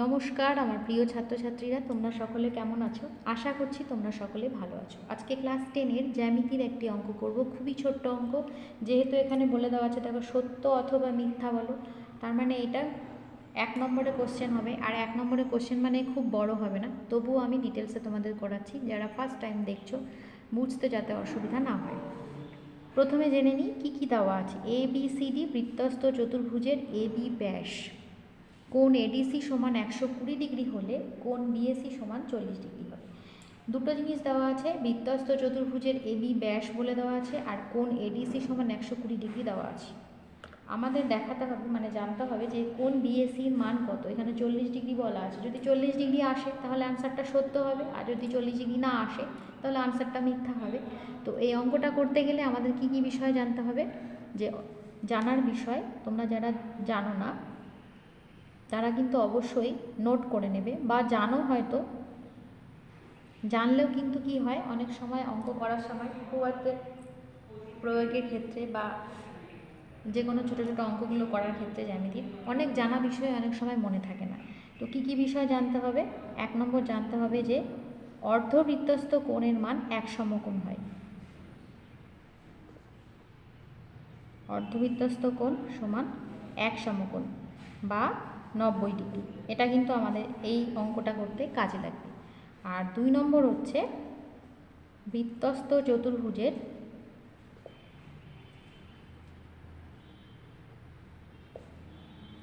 নমস্কার, আমার প্রিয় ছাত্রছাত্রীরা, তোমরা সকলে কেমন আছো? আশা করছি তোমরা সকলে ভালো আছো। আজকে ক্লাস টেনের জ্যামিতির একটি অঙ্ক করব, খুবই ছোট্ট অঙ্ক। যেহেতু এখানে বলে দেওয়া আছে, দেখো, সত্য অথবা মিথ্যা বলো। তার মানে এটা এক নম্বরে কোশ্চেন হবে, আর এক নম্বরে কোশ্চেন মানে খুব বড় হবে না। তবুও আমি ডিটেলসে তোমাদের করাচ্ছি, যারা ফার্স্ট টাইম দেখছ, বুঝতে যাতে অসুবিধা না হয়। প্রথমে জেনে নিই, কী কী দেওয়া আছে? এ বি সি ডি বৃত্তস্থ চতুর্ভুজের এ বি ব্যাস। কোণ এডিসি সমান একশো কুড়ি ডিগ্রি হলে কোণ বিএসি সমান চল্লিশ ডিগ্রি হবে। দুটো জিনিস দেওয়া আছে বৃত্তস্থ চতুর্ভুজের এবি ব্যাস বলে দেওয়া আছে আর কোণ এডিসি সমান একশো কুড়ি ডিগ্রি দেওয়া আছে। আমাদের দেখাতে হবে মানে জানতে হবে যে কোন বিএসির মান কত। এখানে চল্লিশ ডিগ্রি বলা আছে। যদি চল্লিশ ডিগ্রি আসে, তাহলে আনসারটা সত্য হবে। আর যদি চল্লিশ ডিগ্রি না আসে, তাহলে আনসারটা মিথ্যা হবে। তো এই অঙ্কটা করতে গেলে আমাদের কি কি বিষয় জানতে হবে? যে জানার বিষয় তোমরা যারা জানো না তারা কিন্তু অবশ্যই নোট করে নেবে বা জানো হয়তো, জানলেও কিন্তু কি হয়, অনেক সময় অঙ্ক করার সময় উপবাদ্যের প্রয়োগের ক্ষেত্রে বা যে কোনো ছোটো ছোটো অঙ্কগুলো করার ক্ষেত্রে জ্যামিতির অনেক জানা বিষয় অনেক সময় মনে থাকে না। তো কী কী বিষয় জানতে হবে? এক নম্বর জানতে হবে যে অর্ধবৃত্তস্থ কোণের মান এক সমকোণ হয়। অর্ধবৃত্তস্থ কোণ সমান এক সমকোণ বা নব্বই ডিগ্রি। এটা কিন্তু আমাদের এই অঙ্কটা করতে কাজে লাগবে। আর দুই নম্বর হচ্ছে বৃত্তস্থ চতুর্ভুজের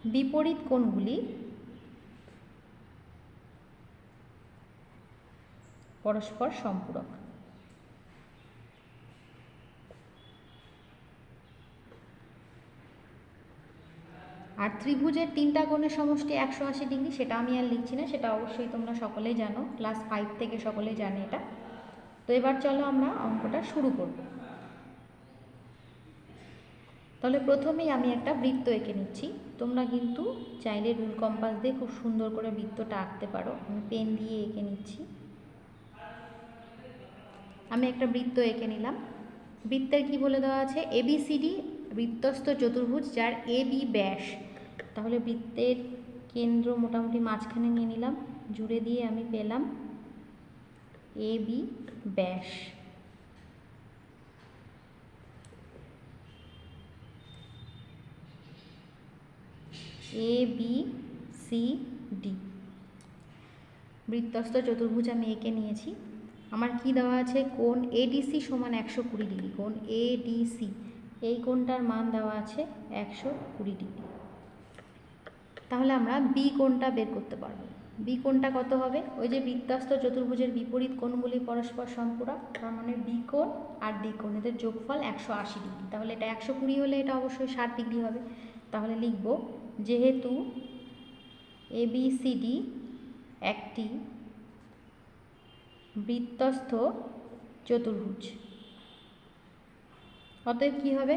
বিপরীত কোণগুলি পরস্পর সম্পূরক। আর ত্রিভুজের তিনটা কোণের সমষ্টি একশো আশি ডিগ্রি, সেটা আমি আর লিখছি না, সেটা অবশ্যই তোমরা সকলেই জানো। ক্লাস ফাইভ থেকে সকলেই জানে এটা। তো এবার চলো আমরা অঙ্কটা শুরু করব। তাহলে প্রথমেই আমি একটা বৃত্ত এঁকে নিচ্ছি। তোমরা কিন্তু চাইলে রুল কম্পাস দিয়ে খুব সুন্দর করে বৃত্তটা আঁকতে পারো। আমি পেন দিয়ে এঁকে নিচ্ছি। আমি একটা বৃত্ত এঁকে নিলাম। বৃত্তের কি বলে দেওয়া আছে? এবিসিডি বৃত্তস্থ চতুর্ভুজ, যার এ বি ব্যাস। তাহলে বৃত্তের কেন্দ্র মোটামুটি মাঝখানে নিয়ে নিলাম, জুড়ে দিয়ে আমি পেলাম এ বি ব্যাস। এ বি সি ডি বৃত্তস্থ চতুর্ভুজ আমি এঁকে নিয়েছি। আমার কি দেওয়া আছে? কোণ এডিসি সমান একশো কুড়ি ডিগ্রি, কোণ এডিসি এই কোণটার মান দেওয়া আছে একশো কুড়ি ডিগ্রি। তাহলে আমরা বি কোণটা বের করতে পারব। বি কোণটা কত হবে? ওই যে বৃত্তাস্ত চতুর্ভুজের বিপরীত কোণগুলি পরস্পর সম্পূরক, তার মানে বি কোণ আর ডি কোণ, এদের যোগফল একশো আশি ডিগ্রি। তাহলে এটা একশো কুড়ি হলে এটা অবশ্যই ষাট ডিগ্রি হবে। তাহলে লিখব, যেহেতু এবিসিডি একটি বৃত্তস্থ চতুর্ভুজ অতএব কী হবে?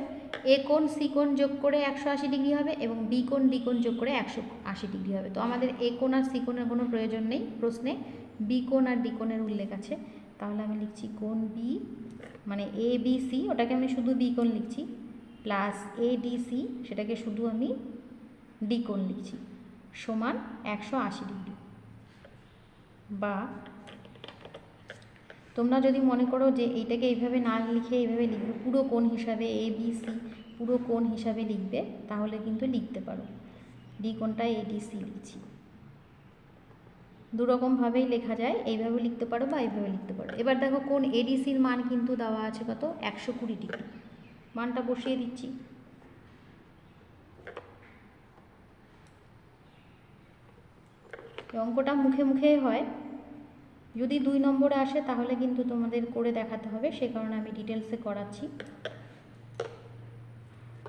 এ কোণ সি কোণ যোগ করে একশো আশি ডিগ্রি হবে এবং বি কোণ ডি কোণ যোগ করে একশো আশি ডিগ্রি হবে। তো আমাদের এ কোণ আর সি কোণের কোনো প্রয়োজন নেই প্রশ্নে। বি কোণ আর ডি কোণের উল্লেখ আছে। তাহলে আমি লিখছি কোণ বি মানে এ বি সি ওটাকে আমি শুধু বি কোণ লিখছি প্লাস এ ডি সি সেটাকে শুধু আমি ডি কোণ লিখছি, সমান একশো আশি ডিগ্রি। বা তোমরা যদি মনে করো যে এইটাকে এইভাবে না লিখে এইভাবে লিখবে, পুরো কোণ হিসাবে এ বি সি পুরো কোণ হিসাবে লিখবে, তাহলে কিন্তু লিখতে পারো। ডি কোণটা এ ডি সি লিখছি। দুরকমভাবেই লেখা যায়, এইভাবে লিখতে পারো বা এইভাবে লিখতে পারো। এবার দেখো কোন এডিসির মান কিন্তু দেওয়া আছে কত? একশো কুড়ি ডিগ্রি। মানটা বসিয়ে দিচ্ছি। অঙ্কটা মুখে মুখে হয়। যদি দুই নম্বরে আসে, তাহলে কিন্তু তোমাদের করে দেখাতে হবে। সে কারণে আমি ডিটেলসে করাচ্ছি।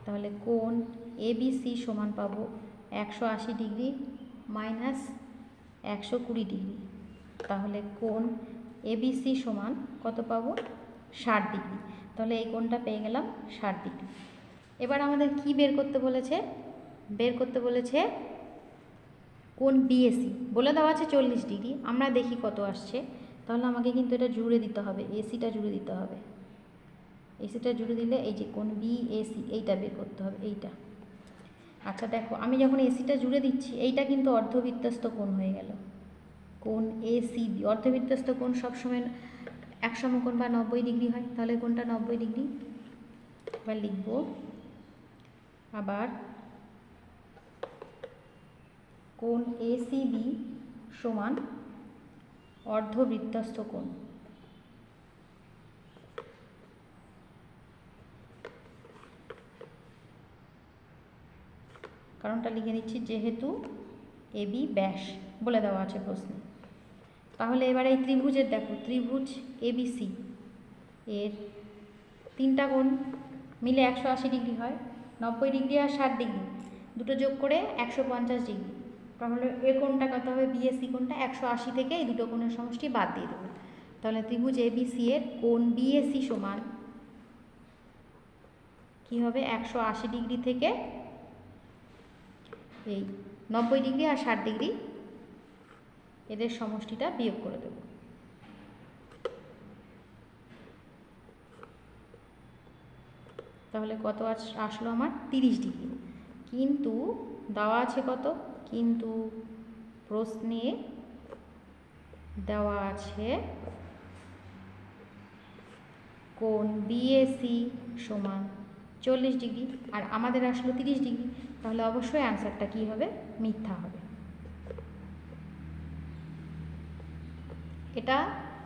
তাহলে কোন এবিসি সমান পাবো একশো আশি ডিগ্রি মাইনাস একশো কুড়ি ডিগ্রি। তাহলে কোন এবিসি সমান কত পাবো? ষাট ডিগ্রি। তাহলে এই কোণটা পেয়ে গেলাম ষাট ডিগ্রি। এবার আমাদের কি বের করতে বলেছে? বের করতে বলেছে কোন বিএসি বলে দেওয়া আছে চল্লিশ ডিগ্রি। আমরা দেখি কত আসছে। তাহলে আমাকে কিন্তু এটা জুড়ে দিতে হবে। এসিটা জুড়ে দিতে হবে। এসিটা জুড়ে দিলে এই যে কোন বিএসি এইটা বের করতে হবে, এইটা। আচ্ছা দেখো, আমি যখন এসিটা জুড়ে দিচ্ছি, এইটা কিন্তু অর্ধবৃত্তস্ত কোণ হয়ে গেল। কোন এ সি বি অর্ধবৃত্তস্ত কোণ সবসময় এক সমকোণ বা নব্বই ডিগ্রি হয়। তাহলে কোনটা নব্বই ডিগ্রি। এবার লিখব। আবার কোণ এ সি বি সমান অর্ধবৃত্তস্থ কোণ। কারণটা লিখে নিচ্ছি, যেহেতু এবি ব্যাস বলে দেওয়া আছে প্রশ্নে। তাহলে এবার এই ত্রিভুজের দেখো, ত্রিভুজ এবিসি এর তিনটা কোণ মিলে একশো আশি ডিগ্রি হয়, নব্বই ডিগ্রি আর ষাট ডিগ্রি, দুটো যোগ করে একশো পঞ্চাশ ডিগ্রি। তাহলে এ কোণটা কত হবে বিএসসি কোণটা একশো আশি থেকে এই দুটো কোণের সমষ্টি বাদ দিয়ে দেবো তাহলে ত্রিভুজ এবিসি এর কোণ বিএসসি সমান কী হবে, একশো আশি ডিগ্রি থেকে এই নব্বই ডিগ্রি আর ষাট ডিগ্রি এদের সমষ্টিটা বিয়োগ করে দেব। তাহলে কত আস- আসলো আমার? তিরিশ ডিগ্রি। কিন্তু দেওয়া আছে কত? কিন্তু প্রশ্নে দেওয়া আছে কোন বিএসি সমান চল্লিশ ডিগ্রি। আর আমাদের আসলো তিরিশ ডিগ্রি। তাহলে অবশ্যই অ্যান্সারটা কী হবে? মিথ্যা হবে। এটা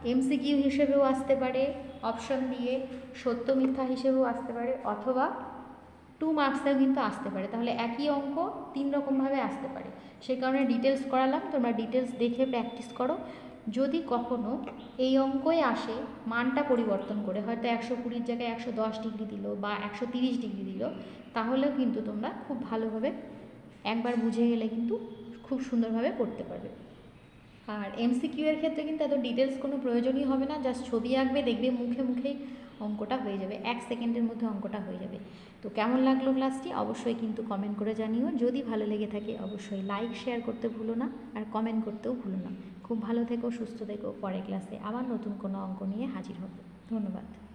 এমসিকিউ হিসেবেও আসতে পারে, অপশন দিয়ে সত্য মিথ্যা হিসেবেও আসতে পারে, অথবা টু মার্কসেও কিন্তু আসতে পারে। তাহলে একই অঙ্ক তিন রকমভাবে আসতে পারে। সে কারণে ডিটেলস করালাম, তোমরা ডিটেলস দেখে প্র্যাকটিস করো। যদি কখনো এই অঙ্কই আসে, মানটা পরিবর্তন করে, হয়তো একশো কুড়ির জায়গায় একশো দশ ডিগ্রি দিল বা একশো তিরিশ ডিগ্রি দিল, তাহলেও কিন্তু তোমরা খুব ভালোভাবে একবার বুঝে গেলে কিন্তু খুব সুন্দরভাবে করতে পারবে। আর এমসিকিউ এর ক্ষেত্রে কিন্তু এত ডিটেলস কোনো প্রয়োজনই হবে না জাস্ট ছবি আঁকবে, দেখবে মুখে মুখেই অঙ্কটা হয়ে যাবে, এক সেকেন্ডের মধ্যে অঙ্কটা হয়ে যাবে। তো কেমন লাগল ক্লাসটি? অবশ্যই কিন্তু কমেন্ট করে জানিও। যদি ভালো লেগে থাকে, অবশ্যই লাইক শেয়ার করতে ভুলো না আর কমেন্ট করতেও ভুলো না। খুব ভালো থেকো, সুস্থ থেকো। পরে ক্লাসে আবার নতুন কোনো অঙ্ক নিয়ে হাজির হব। ধন্যবাদ।